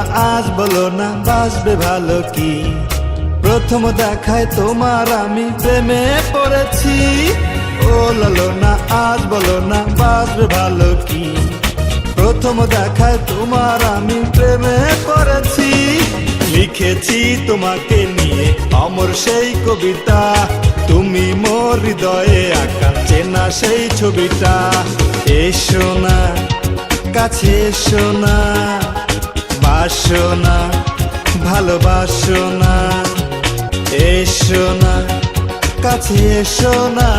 আজ বলো না, বাসবে ভালো কি? প্রথম দেখায় তোমার আমি প্রেমে পড়েছি। ও লালো না আজ বলো না, বাসবে ভালো কি? প্রথম দেখায় তোমার আমি প্রেমে পড়েছি। লিখেছি তোমাকে নিয়ে অমর সেই কবিতা। তুমি মোর হৃদয়ে আঁকা, চেনা সেই ছবিটা। এসো না, কাছে এসো না। বাসো না ভালোবাসো না এসো না কাছে এসো না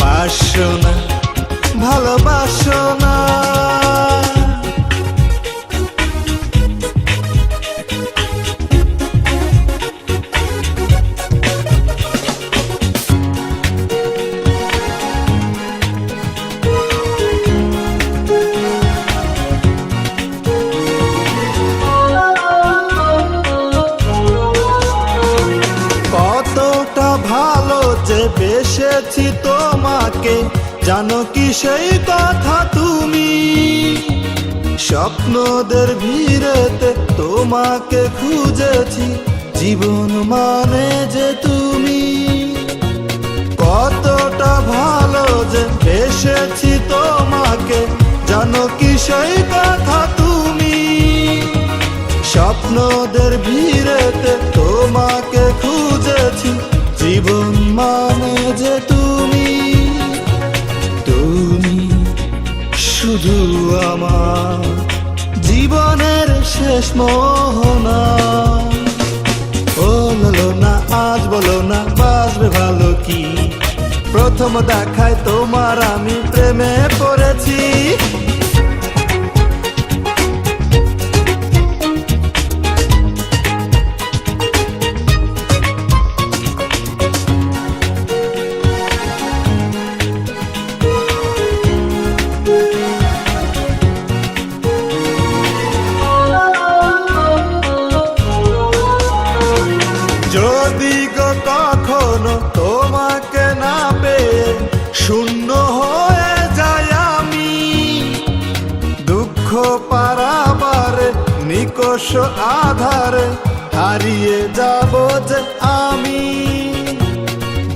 বাসো না ভালোবাসো না। ভালো যে বেসেছি তোমাকে। জানো কি সেই কথা তুমি? স্বপ্নদের ভিড়েতে তোমাকে খুঁজেছি, জীবন মানে যে তুমি। কতটা ভালো যে বেসেছি তোমাকে, জানো কি সেই কথা তুমি? স্বপ্নদের ভিড়েতে তোমাকে খুঁজেছি জীবন মানে যে তুমি তুমি শুধু আমার জীবনের শেষ মোহনা। ও বলো না, আজ বলো না, বাসবে ভালো কি? প্রথম দেখায় তোমার আমি প্রেমে পড়েছি। নিকষ আধারে, হারিয়ে যাব যে আমি।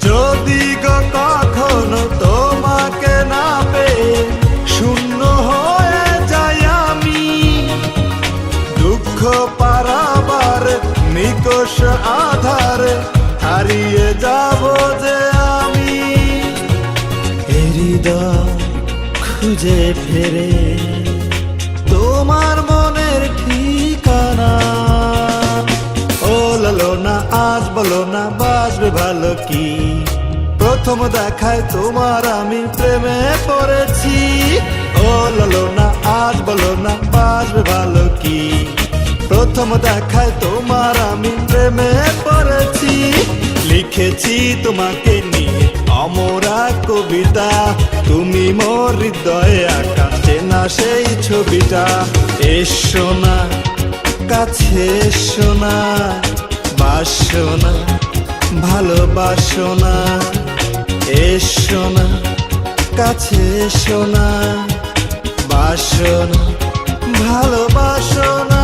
যদি গো কখনো তোমাকে না পেয়ে শূন্য হয়ে যায় আমি, দুঃখ পারাবার নিকষ আধারে, হারিয়ে যাব যে আমি। হৃদয় খুঁজে ফেরে, তোমার বলো না বাসবে ভালো কি? প্রথম দেখায় তোমার আমি প্রেমে পড়েছি। ও লালো না, আজ বলো না বাসবে ভালো কি? প্রথম দেখায় তোমার আমি প্রেমে পড়েছি। লিখেছি তোমাকে নিয়ে অমরা কবিতা। তুমি মোর হৃদয়ে আঁকা চেনা সেই ছবিটা। এসো না, কাছে এসো না। বাসো না ভালোবাসো না এসো না কাছে এসো না বাসো না ভালোবাসো না।